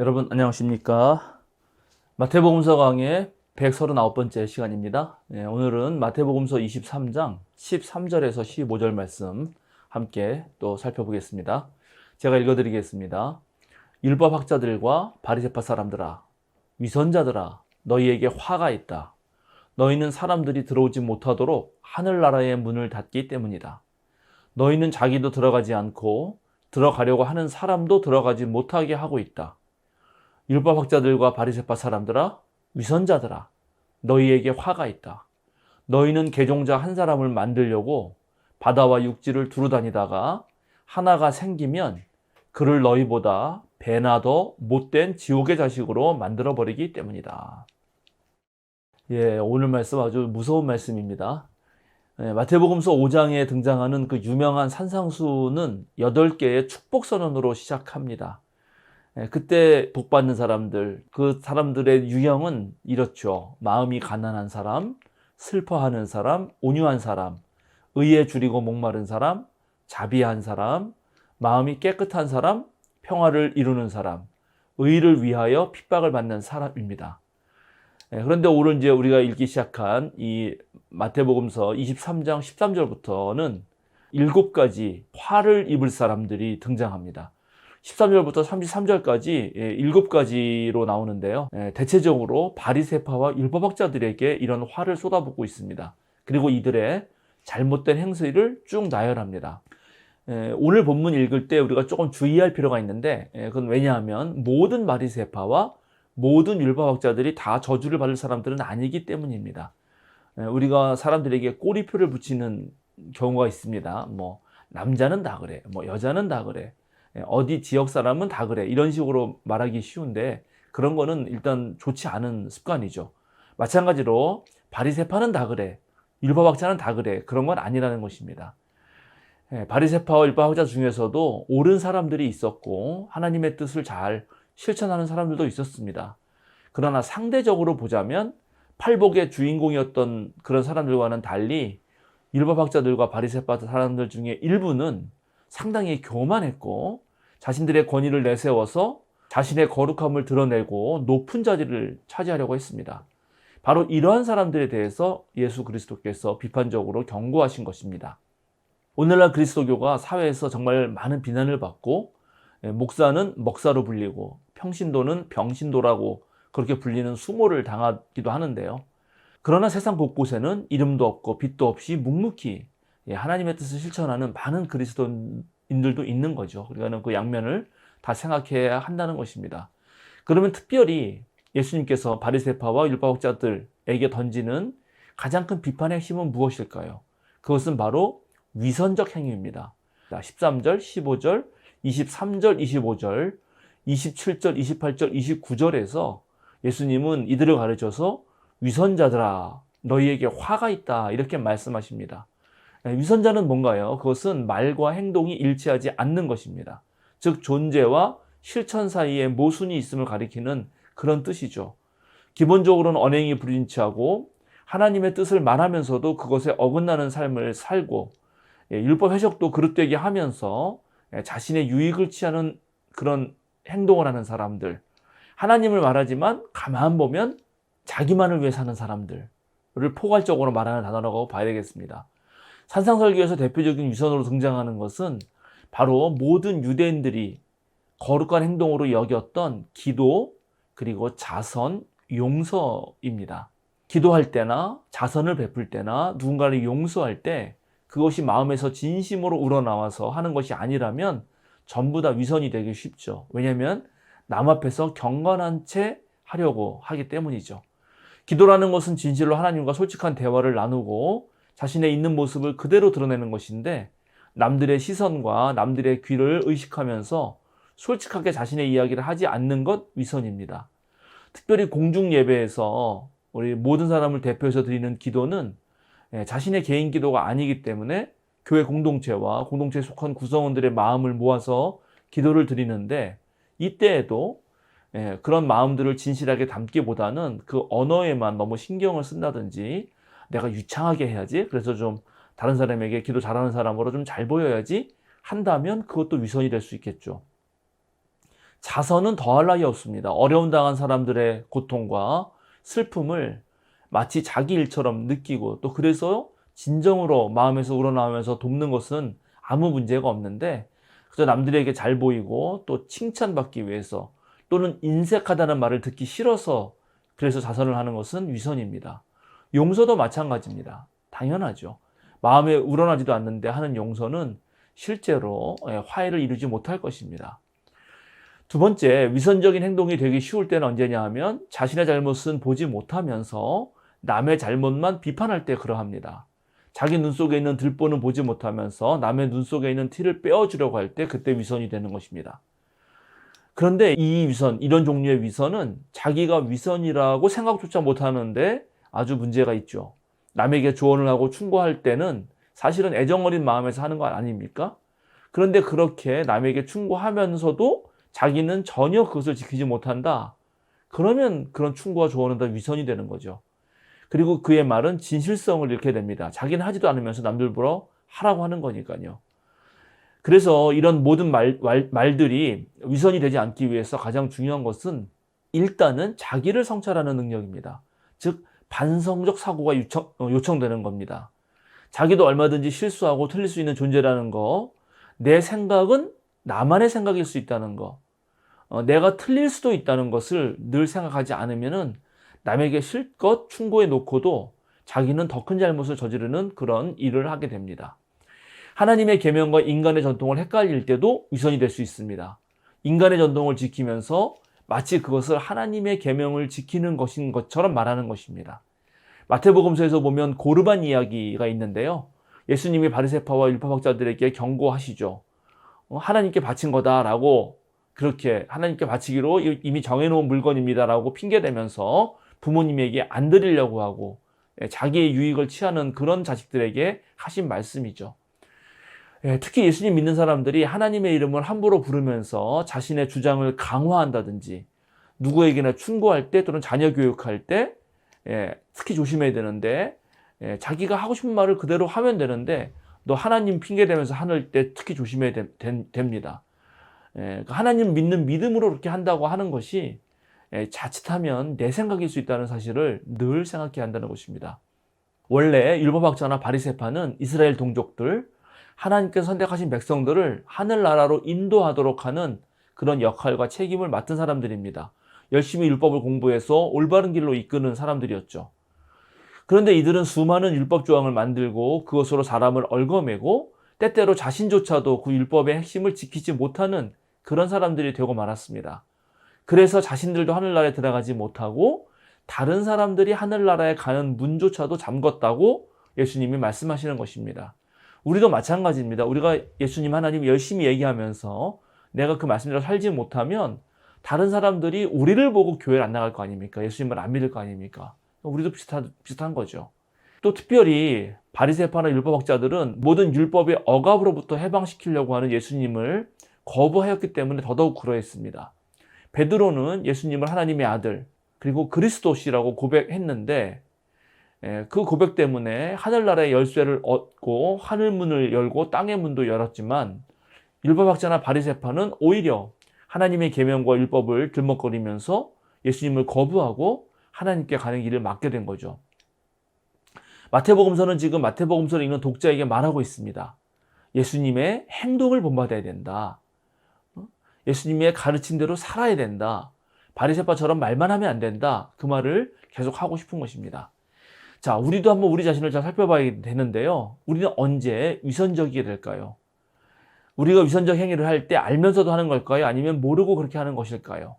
여러분 안녕하십니까? 마태복음서 강의 139번째 시간입니다. 예, 오늘은 마태복음서 23장 13절에서 15절 말씀 함께 또 살펴보겠습니다. 제가 읽어드리겠습니다. 율법학자들과 바리새파 사람들아, 위선자들아, 너희에게 화가 있다. 너희는 사람들이 들어오지 못하도록 하늘나라의 문을 닫기 때문이다. 너희는 자기도 들어가지 않고 들어가려고 하는 사람도 들어가지 못하게 하고 있다. 율법학자들과 바리새파 사람들아 위선자들아 너희에게 화가 있다. 너희는 개종자 한 사람을 만들려고 바다와 육지를 두루 다니다가 하나가 생기면 그를 너희보다 배나 더 못된 지옥의 자식으로 만들어 버리기 때문이다. 예, 오늘 말씀 아주 무서운 말씀입니다. 예, 마태복음서 5장에 등장하는 그 유명한 산상수는 8개의 축복 선언으로 시작합니다. 예, 그때 복 받는 사람들, 그 사람들의 유형은 이렇죠. 마음이 가난한 사람, 슬퍼하는 사람, 온유한 사람, 의에 줄이고 목마른 사람, 자비한 사람, 마음이 깨끗한 사람, 평화를 이루는 사람, 의를 위하여 핍박을 받는 사람입니다. 예, 그런데 오늘 이제 우리가 읽기 시작한 이 마태복음서 23장 13절부터는 일곱 가지 화를 입을 사람들이 등장합니다. 13절부터 33절까지 예, 일곱 가지로 나오는데요. 예, 대체적으로 바리세파와 율법학자들에게 이런 화를 쏟아붓고 있습니다. 그리고 이들의 잘못된 행세를 쭉 나열합니다. 예, 오늘 본문 읽을 때 우리가 조금 주의할 필요가 있는데 그건 왜냐하면 모든 바리세파와 모든 율법학자들이 다 저주를 받을 사람들은 아니기 때문입니다. 우리가 사람들에게 꼬리표를 붙이는 경우가 있습니다. 뭐 남자는 다 그래, 뭐 여자는 다 그래, 예, 어디 지역 사람은 다 그래. 이런 식으로 말하기 쉬운데 그런 거는 일단 좋지 않은 습관이죠. 마찬가지로 바리세파는 다 그래. 율법학자는 다 그래. 그런 건 아니라는 것입니다. 예, 바리세파와 율법학자 중에서도 옳은 사람들이 있었고 하나님의 뜻을 잘 실천하는 사람들도 있었습니다. 그러나 상대적으로 보자면 팔복의 주인공이었던 그런 사람들과는 달리 율법학자들과 바리새파 사람들 중에 일부는 상당히 교만했고 자신들의 권위를 내세워서 자신의 거룩함을 드러내고 높은 자리를 차지하려고 했습니다. 바로 이러한 사람들에 대해서 예수 그리스도께서 비판적으로 경고하신 것입니다. 오늘날 그리스도교가 사회에서 정말 많은 비난을 받고 예, 목사는 먹사로 불리고 평신도는 병신도라고 그렇게 불리는 수모를 당하기도 하는데요. 그러나 세상 곳곳에는 이름도 없고 빛도 없이 묵묵히 예, 하나님의 뜻을 실천하는 많은 그리스도 인 들도 있는 거죠. 그러니까 그 양면을 다 생각해야 한다는 것입니다. 그러면 특별히 예수님께서 바리새파와 율법학자들에게 던지는 가장 큰 비판의 핵심은 무엇일까요? 그것은 바로 위선적 행위입니다. 13절, 15절, 23절, 25절, 27절, 28절, 29절에서 예수님은 이들을 가르쳐서 위선자들아 너희에게 화가 있다 이렇게 말씀하십니다. 네, 위선자는 뭔가요? 그것은 말과 행동이 일치하지 않는 것입니다. 즉 존재와 실천 사이에 모순이 있음을 가리키는 그런 뜻이죠. 기본적으로는 언행이 불인치하고 하나님의 뜻을 말하면서도 그것에 어긋나는 삶을 살고 예, 율법 해석도 그릇되게 하면서 예, 자신의 유익을 취하는 그런 행동을 하는 사람들 하나님을 말하지만 가만 보면 자기만을 위해 사는 사람들을 포괄적으로 말하는 단어라고 봐야 되겠습니다. 산상설교에서 대표적인 위선으로 등장하는 것은 바로 모든 유대인들이 거룩한 행동으로 여겼던 기도 그리고 자선, 용서입니다. 기도할 때나 자선을 베풀 때나 누군가를 용서할 때 그것이 마음에서 진심으로 우러나와서 하는 것이 아니라면 전부 다 위선이 되기 쉽죠. 왜냐하면 남 앞에서 경건한 채 하려고 하기 때문이죠. 기도라는 것은 진실로 하나님과 솔직한 대화를 나누고 자신의 있는 모습을 그대로 드러내는 것인데 남들의 시선과 남들의 귀를 의식하면서 솔직하게 자신의 이야기를 하지 않는 것 위선입니다. 특별히 공중 예배에서 우리 모든 사람을 대표해서 드리는 기도는 예, 자신의 개인 기도가 아니기 때문에 교회 공동체와 공동체에 속한 구성원들의 마음을 모아서 기도를 드리는데 이때에도 예, 그런 마음들을 진실하게 담기보다는 그 언어에만 너무 신경을 쓴다든지 내가 유창하게 해야지. 그래서 좀 다른 사람에게 기도 잘하는 사람으로 좀 잘 보여야지 한다면 그것도 위선이 될 수 있겠죠. 자선은 더할 나위 없습니다. 어려움 당한 사람들의 고통과 슬픔을 마치 자기 일처럼 느끼고 또 그래서 진정으로 마음에서 우러나오면서 돕는 것은 아무 문제가 없는데 그저 남들에게 잘 보이고 또 칭찬받기 위해서 또는 인색하다는 말을 듣기 싫어서 그래서 자선을 하는 것은 위선입니다. 용서도 마찬가지입니다. 당연하죠. 마음에 우러나지도 않는데 하는 용서는 실제로 예, 화해를 이루지 못할 것입니다. 두 번째, 위선적인 행동이 되기 쉬울 때는 언제냐 하면 자신의 잘못은 보지 못하면서 남의 잘못만 비판할 때 그러합니다. 자기 눈 속에 있는 들보는 보지 못하면서 남의 눈 속에 있는 티를 빼어주려고 할 때 그때 위선이 되는 것입니다. 그런데 이 위선, 이런 종류의 위선은 자기가 위선이라고 생각조차 못하는데 아주 문제가 있죠. 남에게 조언을 하고 충고할 때는 사실은 애정어린 마음에서 하는 거 아닙니까? 그런데 그렇게 남에게 충고하면서도 자기는 전혀 그것을 지키지 못한다. 그러면 그런 충고와 조언은 다 위선이 되는 거죠. 그리고 그의 말은 진실성을 잃게 됩니다. 자기는 하지도 않으면서 남들 보러 하라고 하는 거니까요. 그래서 이런 모든 말, 말, 들이 위선이 되지 않기 위해서 가장 중요한 것은 일단은 자기를 성찰하는 능력입니다. 즉, 반성적 사고가 요청, 어, 요청되는 겁니다. 자기도 얼마든지 실수하고 틀릴 수 있는 존재라는 거, 내 생각은 나만의 생각일 수 있다는 거, 어, 내가 틀릴 수도 있다는 것을 늘 생각하지 않으면은 남에게 실컷 충고해 놓고도 자기는 더 큰 잘못을 저지르는 그런 일을 하게 됩니다. 하나님의 계명과 인간의 전통을 헷갈릴 때도 위선이 될 수 있습니다. 인간의 전통을 지키면서 마치 그것을 하나님의 계명을 지키는 것인 것처럼 말하는 것입니다. 마태복음서에서 보면 고르반 이야기가 있는데요. 예수님이 바리새파와 율법학자들에게 경고하시죠. 어, 하나님께 바친 거다라고 그렇게 하나님께 바치기로 이미 정해놓은 물건입니다라고 핑계대면서 부모님에게 안 드리려고 하고 예, 자기의 유익을 취하는 그런 자식들에게 하신 말씀이죠. 예, 특히 예수님 믿는 사람들이 하나님의 이름을 함부로 부르면서 자신의 주장을 강화한다든지 누구에게나 충고할 때 또는 자녀 교육할 때 예, 특히 조심해야 되는데 자기가 하고 싶은 말을 그대로 하면 되는데 너 하나님 핑계 대면서 하는 때 특히 조심해야 됩니다. 그러니까 하나님 믿는 믿음으로 그렇게 한다고 하는 것이 예, 자칫하면 내 생각일 수 있다는 사실을 늘 생각해야 한다는 것입니다. 원래 율법학자나 바리세파는 이스라엘 동족들, 하나님께서 선택하신 백성들을 하늘나라로 인도하도록 하는 그런 역할과 책임을 맡은 사람들입니다. 열심히 율법을 공부해서 올바른 길로 이끄는 사람들이었죠. 그런데 이들은 수많은 율법 조항을 만들고 그것으로 사람을 얽어매고 때때로 자신조차도 그 율법의 핵심을 지키지 못하는 그런 사람들이 되고 말았습니다. 그래서 자신들도 하늘나라에 들어가지 못하고 다른 사람들이 하늘나라에 가는 문조차도 잠궜다고 예수님이 말씀하시는 것입니다. 우리도 마찬가지입니다. 우리가 예수님 하나님 열심히 얘기하면서 내가 그 말씀대로 살지 못하면 다른 사람들이 우리를 보고 교회를 안 나갈 거 아닙니까? 예수님을 안 믿을 거 아닙니까? 우리도 비슷한, 비슷한 거죠. 또 특별히 바리새파나 율법학자들은 모든 율법의 억압으로부터 해방시키려고 하는 예수님을 거부하였기 때문에 더더욱 그러했습니다. 베드로는 예수님을 하나님의 아들 그리고 그리스도시라고 고백했는데 예, 그 고백 때문에 하늘나라의 열쇠를 얻고 하늘문을 열고 땅의 문도 열었지만 율법학자나 바리새파는 오히려 하나님의 계명과 율법을 들먹거리면서 예수님을 거부하고 하나님께 가는 길을 막게 된 거죠. 마태복음서는 지금 마태복음서를 읽는 독자에게 말하고 있습니다. 예수님의 행동을 본받아야 된다. 예수님의 가르친 대로 살아야 된다. 바리새파처럼 말만 하면 안 된다. 그 말을 계속 하고 싶은 것입니다. 자, 우리도 한번 우리 자신을 잘 살펴봐야 되는데요. 우리는 언제 위선적이게 될까요? 우리가 위선적 행위를 할 때 알면서도 하는 걸까요? 아니면 모르고 그렇게 하는 것일까요?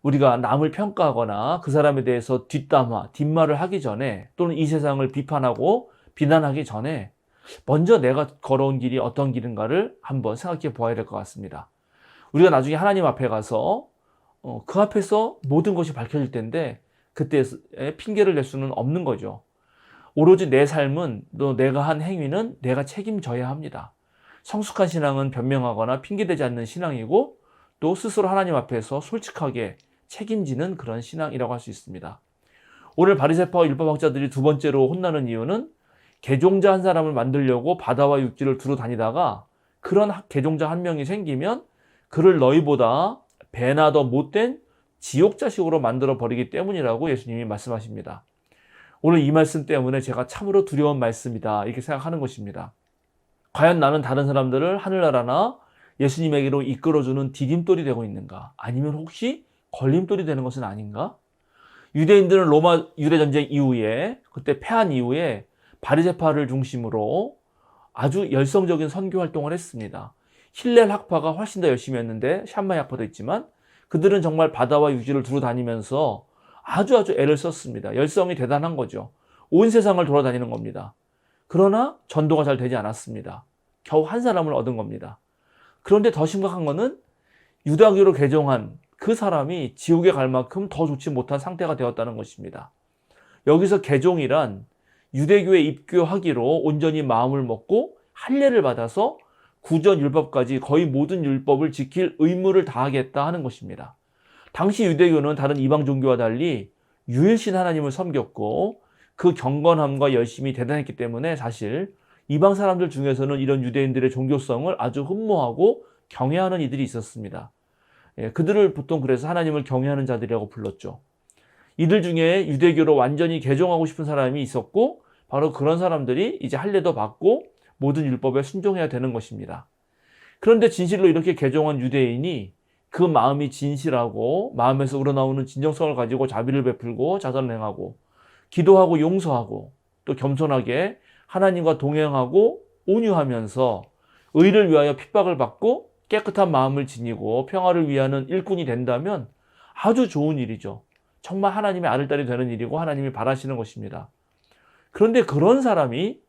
우리가 남을 평가하거나 그 사람에 대해서 뒷담화, 뒷말을 하기 전에 또는 이 세상을 비판하고 비난하기 전에 먼저 내가 걸어온 길이 어떤 길인가를 한번 생각해 보아야 될 것 같습니다. 우리가 나중에 하나님 앞에 가서 어, 그 앞에서 모든 것이 밝혀질 텐데 그때 핑계를 낼 수는 없는 거죠. 오로지 내 삶은 또 내가 한 행위는 내가 책임져야 합니다. 성숙한 신앙은 변명하거나 핑계대지 않는 신앙이고 또 스스로 하나님 앞에서 솔직하게 책임지는 그런 신앙이라고 할 수 있습니다. 오늘 바리새파와 율법학자들이 두 번째로 혼나는 이유는 개종자 한 사람을 만들려고 바다와 육지를 두루 다니다가 그런 개종자 한 명이 생기면 그를 너희보다 배나 더 못된 지옥 자식으로 만들어 버리기 때문이라고 예수님이 말씀하십니다. 오늘 이 말씀 때문에 제가 참으로 두려운 말씀이다 이렇게 생각하는 것입니다. 과연 나는 다른 사람들을 하늘나라나 예수님에게로 이끌어주는 디딤돌이 되고 있는가? 아니면 혹시 걸림돌이 되는 것은 아닌가? 유대인들은 로마 유대 전쟁 이후에 그때 패한 이후에 바리새파를 중심으로 아주 열성적인 선교 활동을 했습니다. 힐렐 학파가 훨씬 더 열심히 했는데 샴마이 학파도 있지만 그들은 정말 바다와 유지를 두루 다니면서 아주 아주 애를 썼습니다. 열성이 대단한 거죠. 온 세상을 돌아다니는 겁니다. 그러나 전도가 잘 되지 않았습니다. 겨우 한 사람을 얻은 겁니다. 그런데 더 심각한 것은 유다교로 개종한 그 사람이 지옥에 갈 만큼 더 좋지 못한 상태가 되었다는 것입니다. 여기서 개종이란 유대교에 입교하기로 온전히 마음을 먹고 할례를 받아서 구전 율법까지 거의 모든 율법을 지킬 의무를 다하겠다 하는 것입니다. 당시 유대교는 다른 이방 종교와 달리 유일신 하나님을 섬겼고 그 경건함과 열심이 대단했기 때문에 사실 이방 사람들 중에서는 이런 유대인들의 종교성을 아주 흠모하고 경외하는 이들이 있었습니다. 예, 그들을 보통 그래서 하나님을 경외하는 자들이라고 불렀죠. 이들 중에 유대교로 완전히 개종하고 싶은 사람이 있었고 바로 그런 사람들이 이제 할례도 받고 모든 율법에 순종해야 되는 것입니다. 그런데 진실로 이렇게 개종한 유대인이 그 마음이 진실하고 마음에서 우러나오는 진정성을 가지고 자비를 베풀고 자선을 행하고 기도하고 용서하고 또 겸손하게 하나님과 동행하고 온유하면서 의를 위하여 핍박을 받고 깨끗한 마음을 지니고 평화를 위하는 일꾼이 된다면 아주 좋은 일이죠. 정말 하나님의 아들딸이 되는 일이고 하나님이 바라시는 것입니다. 그런데 그런 사람이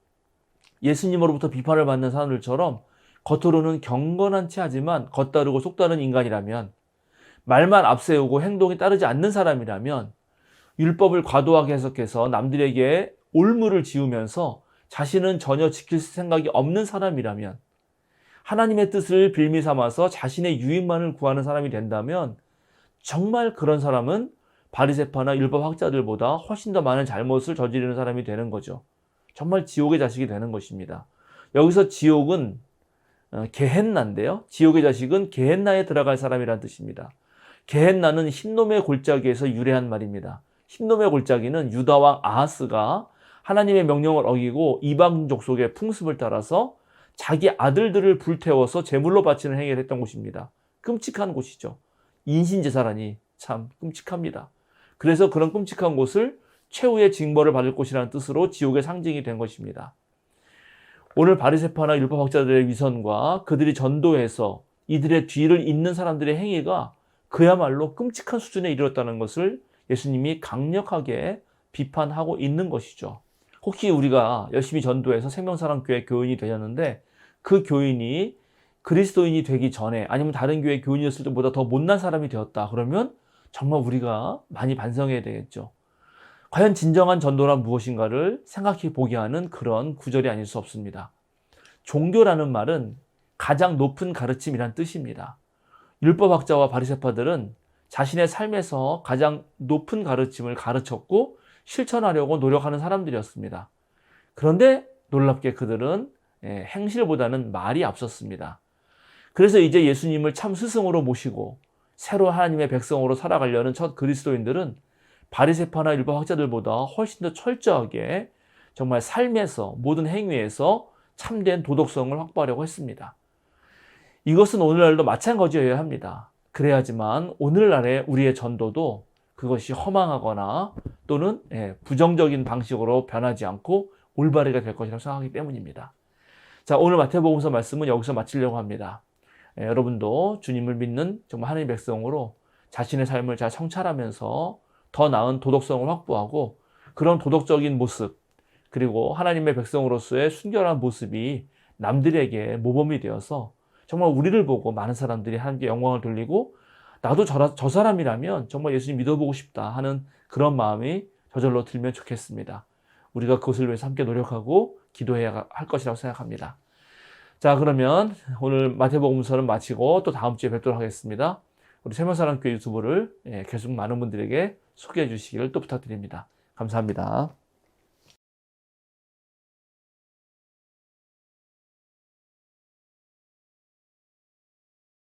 예수님으로부터 비판을 받는 사람들처럼 겉으로는 경건한 체 하지만 겉다르고 속다른 인간이라면 말만 앞세우고 행동이 따르지 않는 사람이라면 율법을 과도하게 해석해서 남들에게 올무를 지우면서 자신은 전혀 지킬 생각이 없는 사람이라면 하나님의 뜻을 빌미 삼아서 자신의 유익만을 구하는 사람이 된다면 정말 그런 사람은 바리세파나 율법 학자들보다 훨씬 더 많은 잘못을 저지르는 사람이 되는 거죠. 정말 지옥의 자식이 되는 것입니다. 여기서 지옥은 어, 게헨나인데요. 지옥의 자식은 게헨나에 들어갈 사람이란 뜻입니다. 게헨나는 흰놈의 골짜기에서 유래한 말입니다. 흰놈의 골짜기는 유다 왕 아하스가 하나님의 명령을 어기고 이방 족 속의 풍습을 따라서 자기 아들들을 불태워서 제물로 바치는 행위를 했던 곳입니다. 끔찍한 곳이죠. 인신제사라니 참 끔찍합니다. 그래서 그런 끔찍한 곳을 최후의 징벌을 받을 곳이라는 뜻으로 지옥의 상징이 된 것입니다. 오늘 바리세파나 율법학자들의 위선과 그들이 전도해서 이들의 뒤를 잇는 사람들의 행위가 그야말로 끔찍한 수준에 이르렀다는 것을 예수님이 강력하게 비판하고 있는 것이죠. 혹시 우리가 열심히 전도해서 생명사랑교회 교인이 되셨는데 그 교인이 그리스도인이 되기 전에 아니면 다른 교회 교인이었을 때보다 더 못난 사람이 되었다. 그러면 정말 우리가 많이 반성해야 되겠죠. 과연 진정한 전도란 무엇인가를 생각해 보게 하는 그런 구절이 아닐 수 없습니다. 종교라는 말은 가장 높은 가르침이란 뜻입니다. 율법학자와 바리새파들은 자신의 삶에서 가장 높은 가르침을 가르쳤고 실천하려고 노력하는 사람들이었습니다. 그런데 놀랍게 그들은 예, 행실보다는 말이 앞섰습니다. 그래서 이제 예수님을 참 스승으로 모시고 새로 하나님의 백성으로 살아가려는 첫 그리스도인들은 바리새파나 율법 학자들보다 훨씬 더 철저하게 정말 삶에서 모든 행위에서 참된 도덕성을 확보하려고 했습니다. 이것은 오늘날도 마찬가지여야 합니다. 그래야지만 오늘날의 우리의 전도도 그것이 허망하거나 또는 예, 부정적인 방식으로 변하지 않고 올바르게 될 것이라고 생각하기 때문입니다. 자, 오늘 마태복음서 말씀은 여기서 마치려고 합니다. 예, 여러분도 주님을 믿는 정말 하나님의 백성으로 자신의 삶을 잘 성찰하면서 더 나은 도덕성을 확보하고 그런 도덕적인 모습 그리고 하나님의 백성으로서의 순결한 모습이 남들에게 모범이 되어서 정말 우리를 보고 많은 사람들이 하나님께 영광을 돌리고 나도 저, 저 사람이라면 정말 예수님 믿어보고 싶다 하는 그런 마음이 저절로 들면 좋겠습니다. 우리가 그것을 위해서 함께 노력하고 기도해야 할 것이라고 생각합니다. 자, 그러면 오늘 마태복음서는 마치고 또 다음 주에 뵙도록 하겠습니다. 우리 세명사랑교회 유튜브를 예, 계속 많은 분들에게 소개해 주시기를 또 부탁드립니다. 감사합니다.